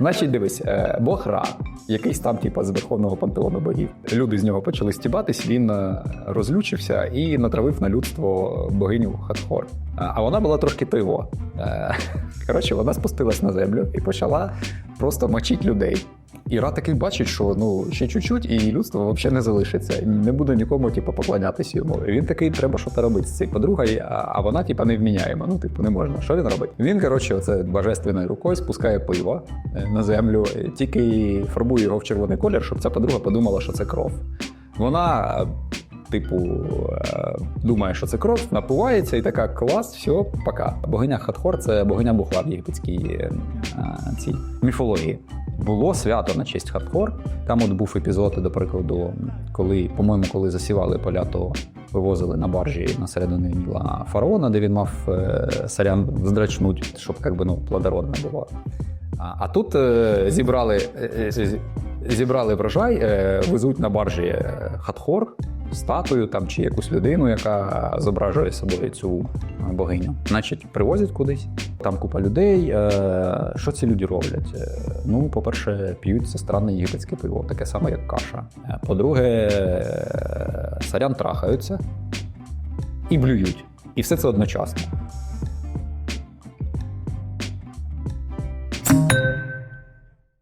Значить, дивись, е, Бог Ра, якийсь там, типа, з верховного пантеону богів. Люди з нього почали стібатись, він е, розлючився і натравив на людство богиню Хатхор. А а вона була трошки пиво. Е, Коротше, вона спустилась на землю і почала просто мочити людей. І Ра такий бачить, що ну ще чуть-чуть, і людство взагалі не залишиться. Не буде нікому, типу, поклонятися йому. І він такий, треба щось робити з цією подругою, а, вона, типу, не вміняємо. Ну, типу, не можна. Що він робить? Він, коротше, оце божественною рукою спускає пиво е, на землю, е, тільки фарбує його в червоний колір, щоб ця подруга подумала, що це кров. Вона. Типу, е, думає, що це кров, напувається і така клас, все, пока. Богиня Хатхор це богиня бухла в єгипетській е, цій міфології. Було свято на честь Хатхор. Там от був епізод, до прикладу, коли, по-моєму, коли засівали поля, то вивозили на баржі на середину Ніла фараона, де він мав е, сарян здрачнуть, щоб як би, ну, плодородне було. А, а тут зібрали, зібрали врожай, везуть на баржі хатхор, статую там, чи якусь людину, яка зображує собою цю е, богиню. Значить, привозять кудись, там купа людей. Е, що ці люди роблять? Е, ну, по-перше, п'ють це странне єгипетське пиво, таке саме, як каша. По-друге, сарян трахаються і блюють. І все це одночасно.